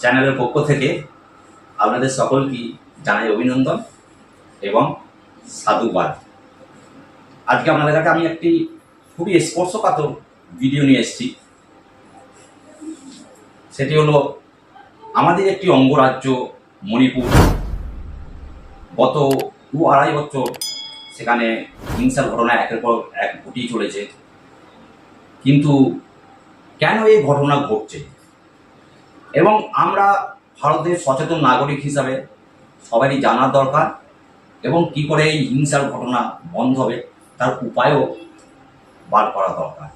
চ্যানেলের পক্ষ থেকে আপনাদের সকলকে জানাই অভিনন্দন এবং সাধুবাদ। আজকে আপনাদের কাছে আমি একটি খুবই স্পর্শকাতর ভিডিও নিয়ে এসেছি। সেটি হলো আমাদের একটি অঙ্গরাজ্য, মণিপুর। গত দু আড়াই বছর সেখানে হিংসার ঘটনা একের পর এক ঘটিয়ে চলেছে। কিন্তু কেন এই ঘটনা ঘটছে? এবং আমরা ভারতের সচেতন নাগরিক হিসাবে সবারই জানার দরকার এবং কি করে এই হিংসার ঘটনা বন্ধ হবে তার উপায়ও বার করা দরকার।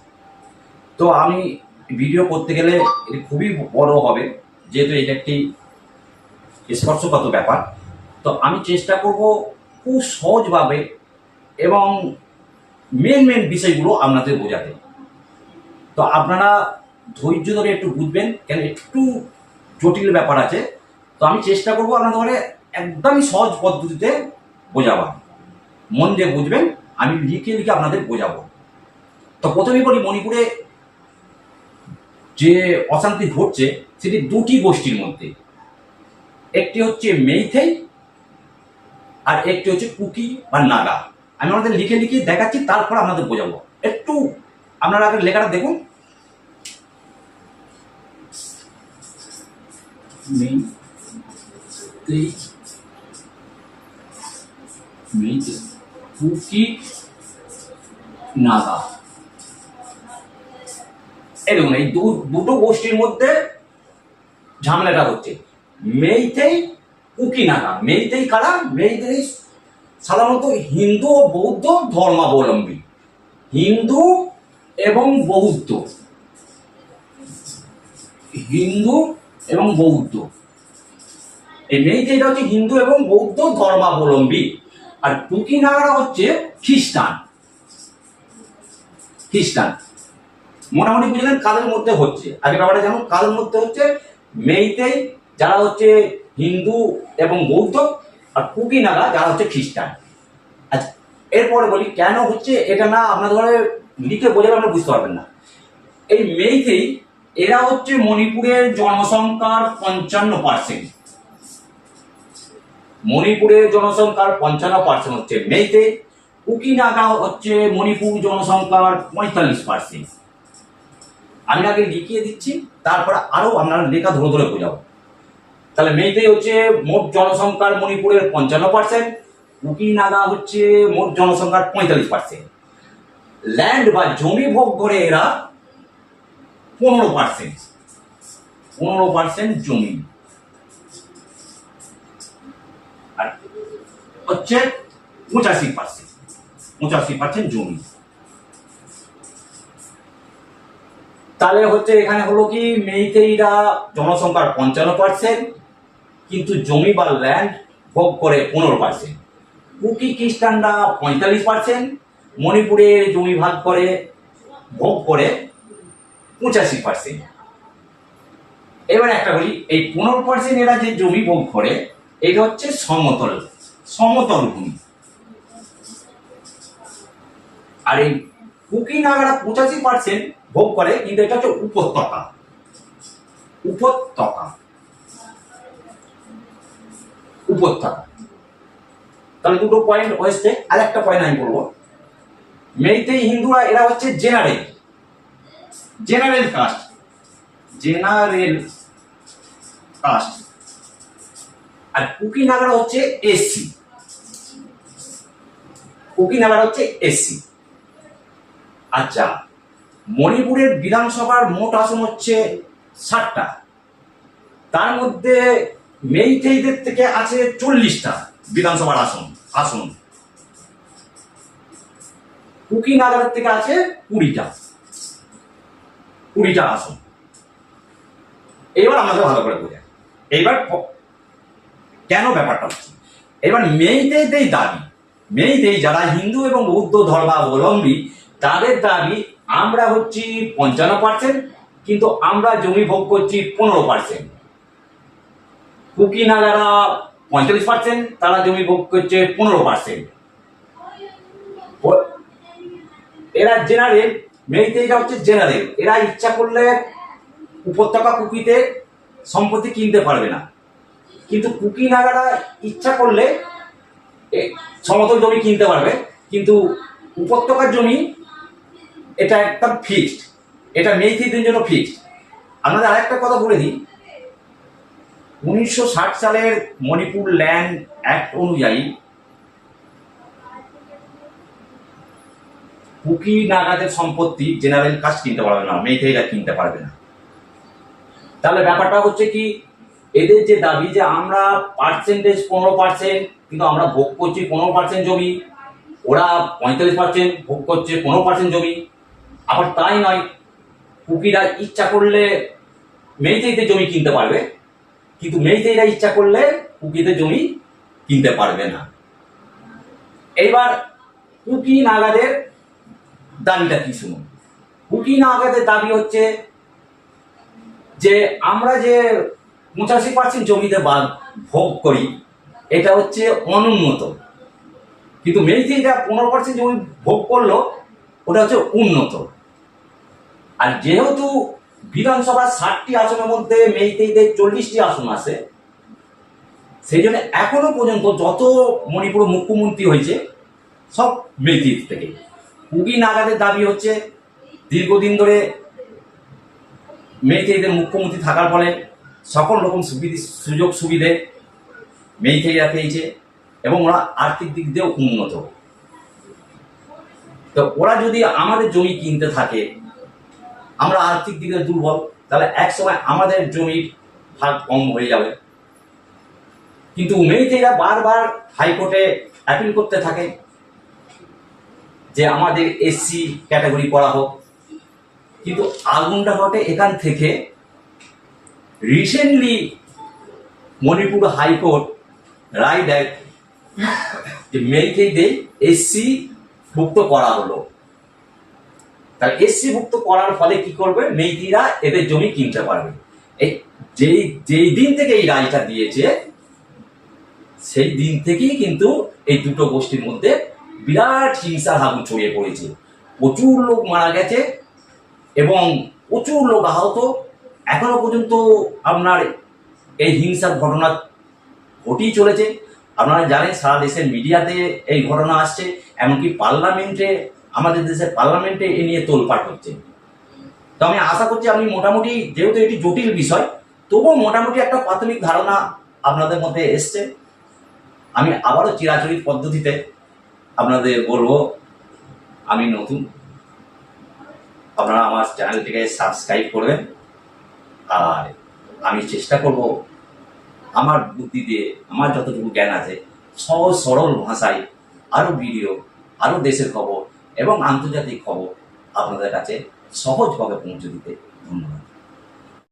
তো আমি ভিডিও করতে গেলে এটি খুবই বড় হবে, যেহেতু এটা একটি স্পর্শগত ব্যাপার। তো আমি চেষ্টা করব খুব সহজভাবে এবং মেন মেন বিষয়গুলো আপনাদের বোঝাতে। তো আপনারা ধৈর্য ধরে একটু বুঝবেন, কেন একটু জটিল ব্যাপার আছে। তো আমি চেষ্টা করব আপনাদের ঘরে একদমই সহজ পদ্ধতিতে বোঝাবার। মন দিয়ে বুঝবেন, আমি লিখে লিখে আপনাদের বোঝাবো। তো প্রথমেই বলি, মণিপুরে যে অশান্তি ঘটছে, সেটি দুটি গোষ্ঠীর মধ্যে। একটি হচ্ছে মেইথেই, আর একটি হচ্ছে কুকি বা নাগা। আমি আপনাদের লিখে লিখে দেখাচ্ছি, তারপর আপনাদের বোঝাবো। একটু আপনারা আগে লেখাটা দেখুন। এই দুটো গোষ্ঠীর মধ্যে ঝামেলাটা হচ্ছে। মেইতেই কুকি নাগা। মেইতেই কারা? মেইতেই সাধারণত হিন্দু ও বৌদ্ধ ধর্মাবলম্বী। হিন্দু এবং বৌদ্ধ। হিন্দু এবং বৌদ্ধ। এই মেইতেইটা হচ্ছে হিন্দু এবং বৌদ্ধ ধর্মাবলম্বী। আর কুকি নাগারা হচ্ছে খ্রিস্টান। খ্রিস্টান। মোটামুটি বুঝলেন কাদের মধ্যে হচ্ছে। আগে ব্যাপারটা যেমন কাদের মধ্যে হচ্ছে মেইতেই যারা হচ্ছে হিন্দু এবং বৌদ্ধ, আর কুকি নাগা যারা হচ্ছে খ্রিস্টান। আচ্ছা এরপরে বলি, কেন হচ্ছে এটা না আপনার ঘরে লিখে বোঝালে আপনারা বুঝতে পারবেন না। এই মেইতেই এরা হচ্ছে মণিপুরের জনসংখ্যার পঞ্চান্ন পার্সেন্ট মণিপুরের জনসংখ্যার পঞ্চান্ন পার্সেন্ট হচ্ছে মেইতে কুকি নাগা হচ্ছে মণিপুর জনসংখ্যার পঁয়তাল্লিশ পার্সেন্ট আমি আগে লিখিয়ে দিচ্ছি, তারপর আরও আপনারা লেখা ধরে ধরে বোঝাবো। তাহলে মেয়েতেই হচ্ছে মোট জনসংখ্যার মণিপুরের পঞ্চান্ন পার্সেন্ট কুকি নাগা হচ্ছে মোট জনসংখ্যার পঁয়তাল্লিশ পার্সেন্ট ল্যান্ড বা জমি ভোগ করে এরা পনেরো পার্সেন্ট পনেরো পার্সেন্ট জমি। হচ্ছে পঁচাশি পার্সেন্ট পঁচাশি পার্সেন্ট জমি। তাহলে হচ্ছে এখানে হলো কি মেইতেইরা জনসংখ্যার পঞ্চান্ন পার্সেন্ট কিন্তু জমি বা ল্যান্ড ভোগ করে পনেরো পার্সেন্ট কুকি খ্রিস্টানরা পঁয়তাল্লিশ পার্সেন্ট মণিপুরে জমি ভাগ করে, ভোগ করে পঁচাশি পার্সেন্ট এবার একটা বলি, এই পনেরো পার্সেন্ট এরা যে জমি ভোগ করে, এটা হচ্ছে সমতল সমতল ভূমি। আর এই কুকি নাগারা পঁচাশি পার্সেন্ট ভোগ করে, কিন্তু এটা হচ্ছে উপত্যকা। উপত্যকা। উপত্যকা। তাহলে দুটো পয়েন্ট হয়েছে। আর একটা পয়েন্ট আমি বলব। মেইতে হিন্দুরা, এরা হচ্ছে general general caste general caste আর কুকি নাগারা হচ্ছে এসসি কুকি নাগারা হচ্ছে এসসি আচ্ছা মণিপুরের বিধানসভার মোট আসন হচ্ছে ষাটটা। তার মধ্যে মেইথেইদের থেকে আছে চল্লিশটা বিধানসভার আসন আসন। কুকি নাগারের থেকে আছে কুড়িটা। কুড়িটা আসন। এবার আমাদের ভালো করে বোঝায় এইবার কেন ব্যাপারটা হচ্ছে? এবার মেইতেই দাবি। মেইতেই যারা হিন্দু এবং বৌদ্ধ ধর্মাবলম্বী, তাদের দাবি আমরা হচ্ছি পঞ্চান্ন পার্সেন্ট কিন্তু আমরা জমি ভোগ করছি পনেরো পার্সেন্ট কুকি নাগারা পঁয়তাল্লিশ পার্সেন্ট তারা জমি ভোগ করছে পনেরো পার্সেন্ট এরা জেনারেল মেয়েতে এটা হচ্ছে জেনারেল এরা ইচ্ছা করলে উপত্যকা কুকিতে সম্পত্তি কিনতে পারবে না। কিন্তু কুকি নাগারা ইচ্ছা করলে সমতল জমি কিনতে পারবে, কিন্তু উপত্যকার জমি এটা একদম ফিক্সড এটা মেইথিদের জন্য ফিক্সড আপনাদের আরেকটা কথা বলে দিই। উনিশশো ষাট সালের মণিপুর ল্যান্ড অ্যাক্ট অনুযায়ী কুকি নাগাদের সম্পত্তি জেনারেল কাস্ট কিনতে পারবে না মেইথেইরা কিনতে পারবে না। তাহলে ব্যাপারটা হচ্ছে কি এদের যে দাবি যে আমরা পার্সেন্টেজ পনেরো পার্সেন্ট কিন্তু আমরা ভোগ করছি পনেরো পার্সেন্ট জমি, ওরা পঁয়তাল্লিশ পার্সেন্ট ভোগ করছে পনেরো পার্সেন্ট জমি। আবার তাই নয়, কুকিরা ইচ্ছা করলে মেইতেইদের জমি কিনতে পারবে, কিন্তু মেইতেইরা ইচ্ছা করলে কুকিদের জমি কিনতে পারবে না। এইবার কুকি নাগাদের দাবিটা কি শুনুন? কুকি নাগাদের দাবি হচ্ছে যে, আমরা যে পঁচাশি পার্সেন্ট জমিতে বাদ ভোগ করি, এটা হচ্ছে অনুন্নত। কিন্তু মেইতেইরা পনেরো পার্সেন্ট জমি ভোগ করল, ওটা হচ্ছে উন্নত। আর যেহেতু বিধানসভার ষাটটি আসনের মধ্যে মেইতেইদের চল্লিশটি আসন আছে সেই জন্য এখনও পর্যন্ত যত মণিপুর মুখ্যমন্ত্রী হয়েছে, সব মেইতেই থেকে। কুকি নাগাদের দাবি হচ্ছে, দীর্ঘদিন ধরে মেইতেইদের মুখ্যমন্ত্রী থাকার ফলে সকল রকম সুবিধে, সুযোগ সুবিধে মেইতেইরা পেয়েছে এবং ওরা আর্থিক দিক দিয়েও উন্নত। তো ওরা যদি আমাদের জমি কিনতে থাকে, আমরা আর্থিক দিকে দুর্বল, তাহলে এক সময় আমাদের জমির ভাগ কম হয়ে যাবে। কিন্তু মেয়েতেরা বারবার হাইকোর্টে অ্যাপিল করতে থাকে যে আমাদের এসসি ক্যাটাগরি করা হোক। কিন্তু আগুনটা ঘটে এখান থেকে রিসেন্টলি মণিপুর হাইকোর্ট রায় দেয় যে মেয়েকেই এসসি ভুক্ত করা হলো। তাহলে এসসি ভুক্ত করার ফলে কি করবে? মেয়েটিরা এদের জমি কিনতে পারবে। এই যেই যেই দিন থেকে এই রায়টা দিয়েছে, সেই দিন থেকেই কিন্তু এই দুটো গোষ্ঠীর মধ্যে বিরাট হিংসার আগুন ছড়িয়ে পড়েছে। প্রচুর লোক মারা গেছে এবং প্রচুর লোক আহত। এখনও পর্যন্ত আপনার এই হিংসার ঘটনা ঘটেই চলেছে। আপনারা জানেন, সারা দেশের মিডিয়াতে এই ঘটনা আসছে, এমনকি পার্লামেন্টে, আমাদের দেশের পার্লামেন্টে এ নিয়ে তোলপাট হচ্ছে। তো আমি আশা করছি আমি মোটামুটি, যেহেতু এটি জটিল বিষয়, তবুও মোটামুটি একটা প্রাথমিক ধারণা আপনাদের মধ্যে এসছে। আমি আবারও চিরাচরিত পদ্ধতিতে আপনাদের বলব, আমি নতুন। আপনারা আমার চ্যানেলটিকে সাবস্ক্রাইব করবেন। আর আমি চেষ্টা করব আমার বুদ্ধি দিয়ে, আমার যতটুকু জ্ঞান আছে, সহজ সরল ভাষায় আরও ভিডিও আরও দেশের খবর এবং আন্তর্জাতিক খবর আপনাদের কাছে সহজভাবে পৌঁছে দিতে ধন্যবাদ।